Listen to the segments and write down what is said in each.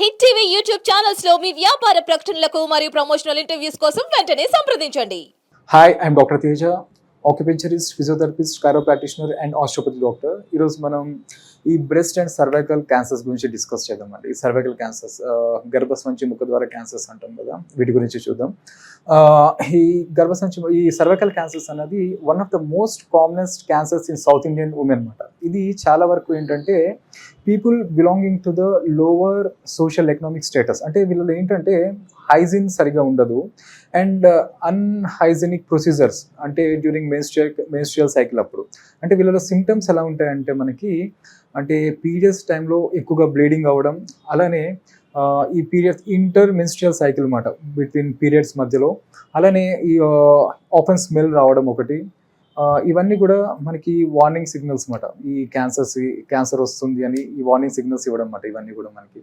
Hit TV YouTube ఛానల్స్లో మీ వ్యాపార ప్రకటనలకు మరియు ప్రమోషనల్ ఇంటర్వ్యూస్ కోసం వెంటనే సంప్రదించండి. Hi I'm doctor Teja acupuncturist physiotherapist chiro practitioner and osteopathy doctor ఈరోజు మనం ఈ బ్రెస్ట్ అండ్ సర్వైకల్ క్యాన్సర్స్ గురించి డిస్కస్ చేద్దామండి. ఈ సర్వైకల్ క్యాన్సర్స్ గర్భసంచి ముఖ ద్వారా క్యాన్సర్స్ అంటాం కదా వీటి గురించి చూద్దాం. ఈ గర్భసంచి ఈ సర్వైకల్ క్యాన్సర్స్ అనేది one of the most commonest cancers in South Indian women అనమాట ఇది చాలా వరకు ఏంటంటే people belonging to the lower social economic status అంటే వీళ్ళలో ఏంటంటే హైజీన్ సరిగా ఉండదు. అండ్ అన్హైజీనిక్ ప్రొసీజర్స్ అంటే డ్యూరింగ్ మెన్స్ట్రియల్ మెన్స్ట్రియల్ సైకిల్ అప్పుడు. అంటే వీళ్ళలో సిమ్టమ్స్ ఎలా ఉంటాయంటే మనకి అంటే పీరియడ్స్ టైంలో ఎక్కువగా బ్లీడింగ్ అవ్వడం అలానే ఈ పీరియడ్స్ ఇంటర్ మెన్స్ట్రియల్ సైకిల్ అనమాట బిట్వీన్ పీరియడ్స్ మధ్యలో. అలానే ఈ ఓపెన్ స్మెల్ రావడం ఒకటి. ఇవన్నీ కూడా మనకి వార్నింగ్ సిగ్నల్స్ అనమాట ఈ క్యాన్సర్స్ క్యాన్సర్ వస్తుంది అని ఈ వార్నింగ్ సిగ్నల్స్ ఇవ్వడం అన్నమాట ఇవన్నీ కూడా మనకి.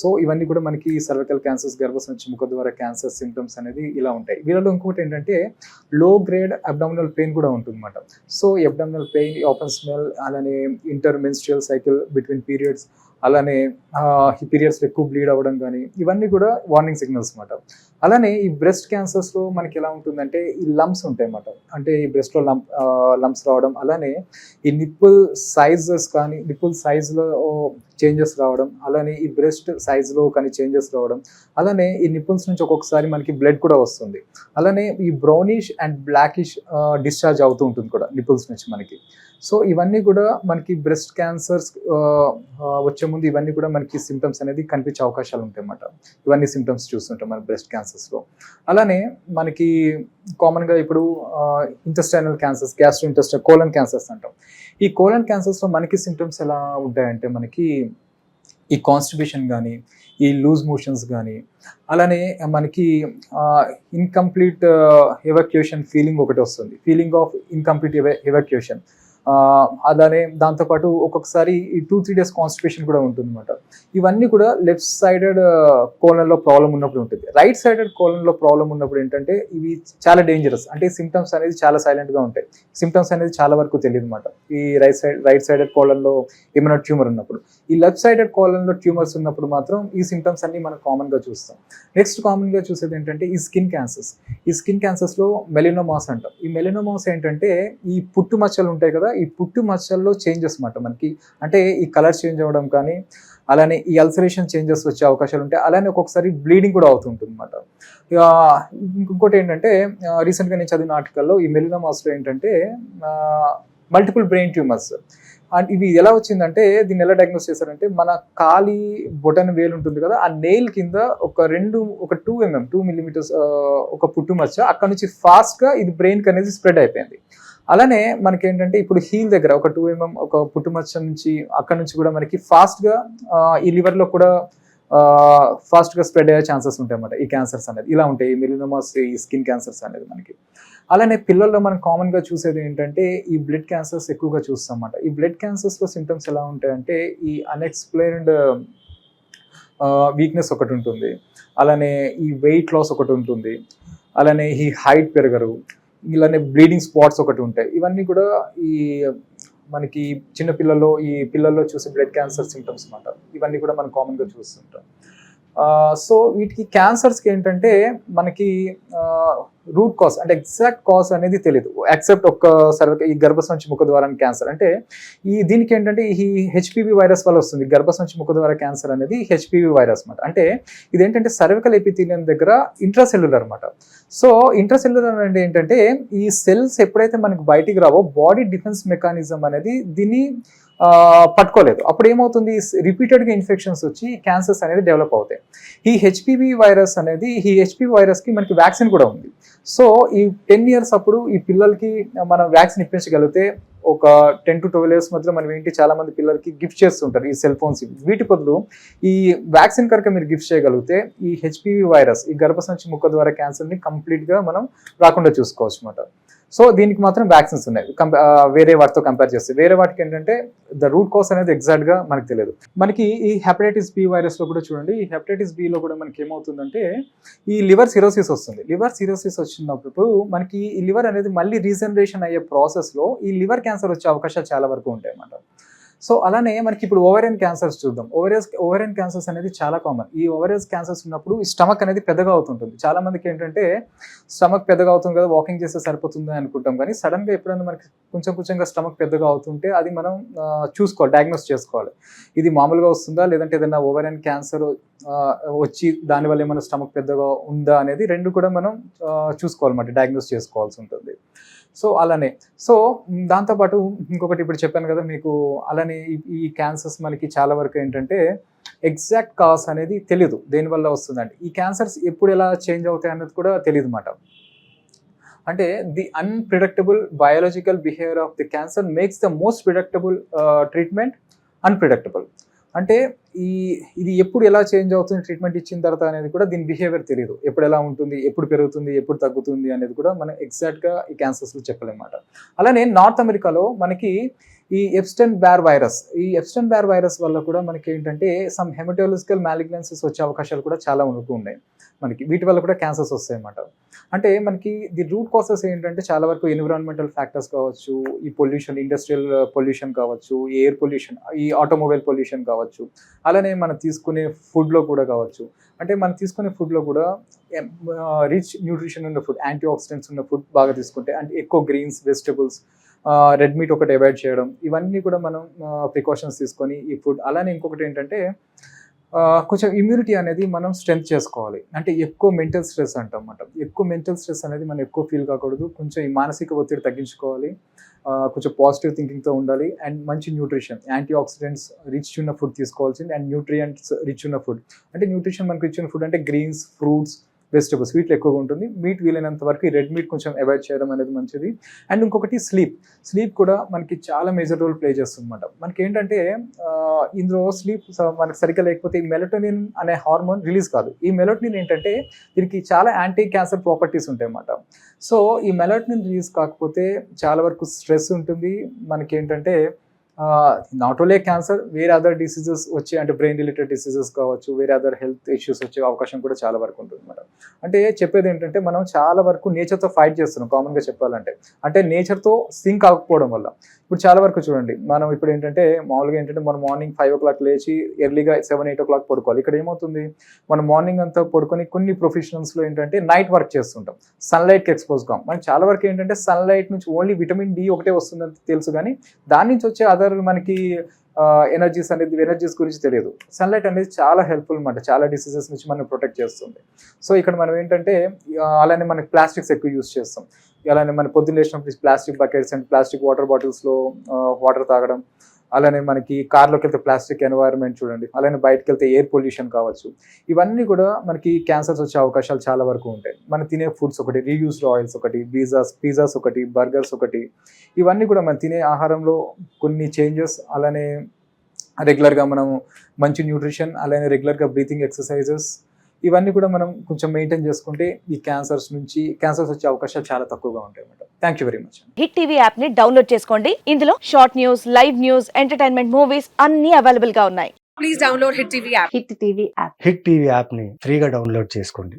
సో ఇవన్నీ కూడా మనకి సర్వికల్ క్యాన్సర్స్ గర్భసంచి ముఖ ద్వారా క్యాన్సర్ సిమ్టమ్స్ అనేది ఇలా ఉంటాయి. వీళ్ళలో ఇంకొకటి ఏంటంటే లో గ్రేడ్ అబ్డామినల్ పెయిన్ కూడా ఉంటుందన్నమాట. So abdominal pain open smell అలానే inter menstrual cycle between periods అలానే ఈ పీరియడ్స్ ఎక్కువ బ్లీడ్ అవ్వడం కానీ ఇవన్నీ కూడా వార్నింగ్ సిగ్నల్స్ అనమాట అలానే ఈ బ్రెస్ట్ క్యాన్సర్స్లో మనకి ఎలా ఉంటుందంటే ఈ లంప్స్ ఉంటాయి అన్నమాట అంటే ఈ బ్రెస్ట్లో లంప్ లంప్స్ రావడం అలానే ఈ నిప్పుల్ సైజెస్ కానీ నిప్పుల్ సైజ్లో చేంజెస్ రావడం అలానే ఈ బ్రెస్ట్ సైజ్లో కానీ చేంజెస్ రావడం అలానే ఈ నిప్పుల్స్ నుంచి ఒక్కొక్కసారి మనకి బ్లడ్ కూడా వస్తుంది. అలానే ఈ బ్రౌనిష్ అండ్ బ్లాకిష్ డిశ్చార్జ్ అవుతూ ఉంటుంది కూడా నిప్పుల్స్ నుంచి మనకి. సో ఇవన్నీ కూడా మనకి బ్రెస్ట్ క్యాన్సర్స్ వచ్చే ముందు ఇవన్నీ కూడా మనకి సిమ్టమ్స్ అనేది కనిపించే అవకాశాలు ఉంటాయి అన్నమాట ఇవన్నీ సిమ్టమ్స్ చూస్తుంటాం మన బ్రెస్ట్ క్యాన్సర్స్లో అలానే మనకి కామన్గా ఇప్పుడు intestinal cancers gastro intestine colon cancers అంటాం. ఈ కోలన్ క్యాన్సర్స్లో మనకి సిమ్టమ్స్ ఎలా ఉంటాయంటే మనకి ఈ కాన్స్టిబ్యూషన్ కానీ ఈ లూజ్ మోషన్స్ కానీ అలానే మనకి ఇన్కంప్లీట్ ఎవాక్యుయేషన్ ఫీలింగ్ ఒకటి వస్తుంది. ఫీలింగ్ ఆఫ్ ఇన్కంప్లీట్ ఎవాక్యుయేషన్ అలానే దాంతోపాటు ఒక్కొక్కసారి ఈ టూ త్రీ డేస్ కాన్స్టిపేషన్ కూడా ఉంటుంది అనమాట ఇవన్నీ కూడా లెఫ్ట్ సైడెడ్ కోలంలో ప్రాబ్లం ఉన్నప్పుడు ఉంటుంది. రైట్ సైడెడ్ కోలంలో ప్రాబ్లం ఉన్నప్పుడు ఏంటంటే ఇవి చాలా డేంజరస్ అంటే సిమ్టమ్స్ అనేది చాలా సైలెంట్గా ఉంటాయి. సిమ్టమ్స్ అనేది చాలా వరకు తెలియదు అనమాట ఈ రైట్ సైడ్ రైట్ సైడెడ్ కోలన్లో ఏమైనా ట్యూమర్ ఉన్నప్పుడు. ఈ లెఫ్ట్ సైడెడ్ కోలంలో ట్యూమర్స్ ఉన్నప్పుడు మాత్రం ఈ సిమ్టమ్స్ అన్ని మనం కామన్గా చూస్తాం. నెక్స్ట్ కామన్గా చూసేది ఏంటంటే ఈ స్కిన్ క్యాన్సర్స్ ఈ స్కిన్ క్యాన్సర్స్లో మెలినోమాస్ అంటాం. ఈ మెలినోమాస్ ఏంటంటే ఈ పుట్టు మచ్చలు ఉంటాయి కదా ఈ పుట్టు మచ్చల్లో చేంజెస్ అన్నమాట మనకి. అంటే ఈ కలర్ చేంజ్ అవ్వడం కానీ అలానే ఈ అల్సరేషన్ చేంజెస్ వచ్చే అవకాశాలు ఉంటాయి అలానే ఒక్కొక్కసారి బ్లీడింగ్ కూడా అవుతుంటుంది అనమాట ఇంకొకటి ఏంటంటే రీసెంట్గా నేను చదివిన ఆర్టికల్లో ఈ మెలినోమాస్లో ఏంటంటే మల్టిపుల్ బ్రెయిన్ ట్యూమర్స్ అండ్ ఇవి ఎలా వచ్చిందంటే దీన్ని ఎలా డయాగ్నోస్ చేశారంటే మన కాలి బొటన్ వేలు ఉంటుంది కదా ఆ నెయిల్ కింద ఒక రెండు ఒక టూ ఎంఎం టూ మిల్లీమీటర్స్ ఒక పుట్టు మచ్చ అక్కడ నుంచి ఫాస్ట్గా ఇది బ్రెయిన్కి అనేది స్ప్రెడ్ అయిపోయింది. అలానే మనకి ఏంటంటే ఇప్పుడు హీల్ దగ్గర ఒక టూ ఎంఎం ఒక పుట్టుమచ్చ నుంచి అక్కడ నుంచి కూడా మనకి ఫాస్ట్గా ఈ లివర్లో కూడా ఫాస్ట్గా స్ప్రెడ్ అయ్యే ఛాన్సెస్ ఉంటాయి అన్నమాట. ఈ క్యాన్సర్స్ అనేది. ఇలా ఉంటాయి. ఈ మిలినోమాస్ ఈ స్కిన్ క్యాన్సర్స్ అనేది మనకి. అలానే పిల్లల్లో మనం కామన్గా చూసేది ఏంటంటే ఈ బ్లడ్ క్యాన్సర్స్ ఎక్కువగా చూస్తాం అన్నమాట. ఈ బ్లడ్ క్యాన్సర్స్లో సిమ్టమ్స్ ఎలా ఉంటాయంటే ఈ అన్ఎక్స్ప్లెయిన్డ్ వీక్నెస్ ఒకటి ఉంటుంది. అలానే ఈ వెయిట్ లాస్ ఒకటి ఉంటుంది. అలానే ఈ హైట్ పెరగరు. ఇలానే బ్లీడింగ్ స్పాట్స్ ఒకటి ఉంటాయి. ఇవన్నీ కూడా ఈ మనకి చిన్న పిల్లల్లో ఈ పిల్లల్లో చూసే బ్లడ్ క్యాన్సర్ సిమ్టమ్స్ అన్నమాట. ఇవన్నీ కూడా మనం కామన్గా చూస్తుంటాం. సో వీటికి క్యాన్సర్స్కి ఏంటంటే మనకి రూట్ కాజ్ అంటే ఎగ్జాక్ట్ కాజ్ అనేది తెలియదు ఎక్సెప్ట్ ఒక్క సర్వ ఈ గర్భసంచి ముఖ ద్వారా క్యాన్సర్ అంటే ఈ దీనికి ఏంటంటే ఈ హెచ్పివి వైరస్ వల్ల వస్తుంది. గర్భసంచి ముఖ ద్వారా క్యాన్సర్ అనేది హెచ్పివి వైరస్ అనమాట అంటే ఇదేంటంటే సర్వికల్ ఎపిథీలియం దగ్గర ఇంట్రాసెల్యులర్ అనమాట సో ఇంట్రాసెల్యులర్ అంటే ఏంటంటే ఈ సెల్స్ ఎప్పుడైతే మనకి బయటికి రావో బాడీ డిఫెన్స్ మెకానిజం అనేది దీన్ని పట్టుకోలేదు. అప్పుడు ఏమవుతుంది? రిపీటెడ్గా ఇన్ఫెక్షన్స్ వచ్చి క్యాన్సర్స్ అనేది డెవలప్ అవుతాయి. ఈ హెచ్పివి వైరస్ అనేది ఈ హెచ్పివి వైరస్కి మనకి వ్యాక్సిన్ కూడా ఉంది. సో ఈ టెన్ ఇయర్స్ అప్పుడు ఈ పిల్లలకి మనం వ్యాక్సిన్ ఇప్పించగలిగితే ఒక టెన్ టు ట్వెల్వ్ ఇయర్స్ మధ్యలో మనం ఏంటి చాలా మంది పిల్లలకి గిఫ్ట్ చేస్తుంటారు ఈ సెల్ ఫోన్స్. వీటి బదులు ఈ వ్యాక్సిన్ కనుక మీరు గిఫ్ట్ చేయగలిగితే ఈ హెచ్పివి వైరస్ ఈ గర్భసంచి ముక్క ద్వారా క్యాన్సర్ని కంప్లీట్గా మనం రాకుండా చూసుకోవచ్చు అనమాట సో దీనికి మాత్రం వ్యాక్సిన్స్ ఉన్నాయి. వేరే వాటితో కంపేర్ చేస్తే. వేరే వాటికి ఏంటంటే ద రూట్ కాస్ అనేది ఎగ్జాక్ట్గా మనకు తెలియదు. మనకి ఈ హెపటైటిస్ బి వైరస్లో కూడా చూడండి ఈ హెపటైటిస్ బిలో కూడా మనకి ఏమవుతుందంటే ఈ లివర్ సిరోసిస్ వస్తుంది. లివర్ సిరోసిస్ వచ్చినప్పుడు మనకి ఈ లివర్ అనేది మళ్ళీ రీజనరేషన్ అయ్యే ప్రాసెస్లో ఈ లివర్ క్యాన్సర్ వచ్చే అవకాశాలు చాలా వరకు ఉంటాయి అన్నమాట సో అలానే మనకి ఇప్పుడు ఓవరియన్ క్యాన్సర్స్ చూద్దాం. ఓవరియస్ ఓవరియన్ క్యాన్సర్స్ అనేది చాలా కామన్ ఈ ఓవరియస్ క్యాన్సర్స్ ఉన్నప్పుడు ఈ స్టమక్ అనేది పెద్దగా అవుతుంటుంది. చాలా మందికి ఏంటంటే స్టమక్ పెద్దగా అవుతుంది కదా వాకింగ్ చేస్తే సరిపోతుంది అనుకుంటాం. కానీ సడన్గా ఎప్పుడైనా మనకి కొంచెం కొంచెంగా స్టమక్ పెద్దగా అవుతుంటే అది మనం చూసుకోవాలి డయాగ్నోస్ చేసుకోవాలి. ఇది మామూలుగా వస్తుందా? లేదంటే ఏదైనా ఓవరియన్ క్యాన్సర్ వచ్చి దానివల్ల ఏమైనా స్టమక్ పెద్దగా ఉందా అనేది రెండు కూడా మనం చూసుకోవాలన్నమాట. డయాగ్నోస్ చేసుకోవాల్సి ఉంటుంది. సో అలానే. సో దాంతోపాటు ఇంకొకటి ఇప్పుడు చెప్పాను కదా మీకు అలానే ఈ- ఈ క్యాన్సర్స్ మనకి చాలా వరకు ఏంటంటే ఎగ్జాక్ట్ కాజ్ అనేది తెలియదు దేనివల్ల వస్తుందంటే ఈ క్యాన్సర్స్ ఎప్పుడు ఎలా చేంజ్ అవుతాయి అనేది కూడా తెలియదు అన్నమాట అంటే the unpredictable biological behaviour of the cancer makes the most predictable treatment unpredictable అంటే ఈ ఇది ఎప్పుడు ఎలా చేంజ్ అవుతుంది ట్రీట్మెంట్ ఇచ్చిన తర్వాత అనేది కూడా దీని బిహేవియర్ తెలియదు. ఎప్పుడు ఎలా ఉంటుంది ఎప్పుడు పెరుగుతుంది ఎప్పుడు తగ్గుతుంది అనేది కూడా మనం ఎగ్జాక్ట్గా ఈ క్యాన్సర్స్లో చెప్పలేమాట అలానే నార్త్ అమెరికాలో మనకి ఈ ఎప్స్టన్ బ్యార్ వైరస్ ఈ ఎప్స్టన్ బ్యార్ వైరస్ వల్ల కూడా మనకి ఏంటంటే సమ్ హెమటోలజికల్ మ్యాలిగ్నెన్సెస్ వచ్చే అవకాశాలు కూడా చాలా ఉంటూ ఉన్నాయి. మనకి వీటి వల్ల కూడా క్యాన్సర్స్ వస్తాయి అన్నమాట అంటే మనకి ది రూట్ కాసెస్ ఏంటంటే చాలా వరకు ఎన్విరాన్మెంటల్ ఫ్యాక్టర్స్ కావచ్చు ఈ పొల్యూషన్ ఇండస్ట్రియల్ పొల్యూషన్ కావచ్చు ఎయిర్ పొల్యూషన్ ఈ ఆటోమొబైల్ పొల్యూషన్ కావచ్చు. అలానే మనం తీసుకునే ఫుడ్లో కూడా కావచ్చు. అంటే మనం తీసుకునే ఫుడ్లో కూడా రిచ్ న్యూట్రిషన్ ఉన్న ఫుడ్ యాంటీ ఆక్సిడెంట్స్ ఉన్న ఫుడ్ బాగా తీసుకుంటే అంటే ఎక్కువ గ్రీన్స్ వెజిటబుల్స్ రెడ్ మీట్ ఒకటి అవాయిడ్ చేయడం ఇవన్నీ కూడా మనం ప్రికాషన్స్ తీసుకొని ఈ ఫుడ్. అలానే ఇంకొకటి ఏంటంటే కొంచెం ఇమ్యూనిటీ అనేది మనం స్ట్రెంత్ చేసుకోవాలి. అంటే ఎక్కువ మెంటల్ స్ట్రెస్ అంటాం అన్నమాట. ఎక్కువ మెంటల్ స్ట్రెస్ అనేది మనం ఎక్కువ ఫీల్ కాకూడదు. కొంచెం ఈ మానసిక ఒత్తిడి తగ్గించుకోవాలి. కొంచెం పాజిటివ్ థింకింగ్తో ఉండాలి. అండ్ మంచి న్యూట్రిషన్ యాంటీ ఆక్సిడెంట్స్ రిచ్ ఉన్న ఫుడ్ తీసుకోవాల్సింది. అండ్ న్యూట్రియంట్స్ రిచ్ ఉన్న ఫుడ్ అంటే న్యూట్రిషన్ మనకి రిచ్ ఉన్న ఫుడ్ అంటే గ్రీన్స్ ఫ్రూట్స్ వెజిటబుల్స్ వీటిలో ఎక్కువగా ఉంటుంది. మీట్ వీలైనంత వరకు ఈ రెడ్ మీట్ కొంచెం అవాయిడ్ చేయడం అనేది మంచిది. అండ్ ఇంకొకటి స్లీప్ స్లీప్ కూడా మనకి చాలా మేజర్ రోల్ ప్లే చేస్తుందన్నమాట. మనకి ఏంటంటే ఇందులో స్లీప్ మనకి సరిగ్గా లేకపోతే ఈ మెలటోనిన్ అనే హార్మోన్ రిలీజ్ కాదు. ఈ మెలటోనిన్ ఏంటంటే దీనికి చాలా యాంటీ క్యాన్సర్ ప్రాపర్టీస్ ఉంటాయి అన్నమాట సో ఈ మెలటోనిన్ రిలీజ్ కాకపోతే చాలా వరకు స్ట్రెస్ ఉంటుంది. మనకి ఏంటంటే నాట్ ఓన్లీ క్యాన్సర్ వేరే అదర్ డిసీజెస్ వచ్చే అంటే బ్రెయిన్ రిలేటెడ్ డిసీజెస్ కావచ్చు వేరే అదర్ హెల్త్ ఇష్యూస్ వచ్చే అవకాశం కూడా చాలా వరకు ఉంటుంది మేడం. అంటే చెప్పేది ఏంటంటే మనం చాలా వరకు నేచర్తో ఫైట్ చేస్తున్నాం కామన్గా చెప్పాలంటే. అంటే నేచర్తో సింక్ అవ్వకపోవడం వల్ల. ఇప్పుడు చాలా వరకు చూడండి మనం ఇప్పుడు ఏంటంటే మామూలుగా ఏంటంటే మనం మార్నింగ్ ఫైవ్ ఓ క్లాక్ లేచి ఎర్లీగా సెవెన్ ఎయిట్ ఓ క్లాక్ పడుకోవాలి. ఇక్కడ ఏమవుతుంది? మనం మార్నింగ్ అంతా పడుకొని కొన్ని ప్రొఫెషనల్స్లో ఏంటంటే నైట్ వర్క్ చేస్తుంటాం. సన్లైట్కి ఎక్స్పోజ్ కాం. మనం చాలా వరకు ఏంటంటే సన్లైట్ నుంచి ఓన్లీ విటమిన్ డి ఒకటే వస్తుందని తెలుసు కానీ దాని నుంచి వచ్చే అదర్ మనకి ఎనర్జీస్ అనేది ఎనర్జీస్ గురించి తెలియదు. సన్లైట్ అనేది చాలా హెల్ప్ఫుల్ అనమాట చాలా డిసీజెస్ నుంచి మనం ప్రొటెక్ట్ చేస్తుంది. సో ఇక్కడ మనం ఏంటంటే అలానే మనకి ప్లాస్టిక్స్ ఎక్కువ యూస్ చేస్తాం. అలానే మన పొద్దున్న లేచినప్పుడు plastic buckets and plastic water బాటిల్స్లో water తాగడం. అలానే మనకి కార్లోకి వెళ్తే ప్లాస్టిక్ ఎన్వైరన్మెంట్ చూడండి అలానే బయటకు వెళ్తే ఎయిర్ పొల్యూషన్ కావచ్చు. ఇవన్నీ కూడా మనకి క్యాన్సర్స్ వచ్చే అవకాశాలు చాలా వరకు ఉంటాయి. మనం తినే ఫుడ్స్ ఒకటి రీయూస్డ్ ఆయిల్స్ ఒకటి పిజ్జాస్ పిజ్జాస్ ఒకటి బర్గర్స్ ఒకటి ఇవన్నీ కూడా మనం తినే ఆహారంలో కొన్ని చేంజెస్ అలానే రెగ్యులర్గా మనం మంచి న్యూట్రిషన్ అలానే రెగ్యులర్గా బ్రీతింగ్ ఎక్సర్సైజెస్ ఇవన్నీ కూడా మనం కొంచెం మెయింటైన్ చేసుకుంటే ఈ క్యాన్సర్స్ నుంచి క్యాన్సర్స్ వచ్చే అవకాశాలు చాలా తక్కువగా ఉంటాయి అన్నమాట thank you very much Hit TV యాప్ని డౌన్లోడ్ చేసుకోండి. ఇందులో short news live news entertainment movies అన్ని అవైలబుల్గా ఉన్నాయి. Please download Hit TV app. Hit TV app Hit TV యాప్ని ఫ్రీగా డౌన్లోడ్ చేసుకోండి.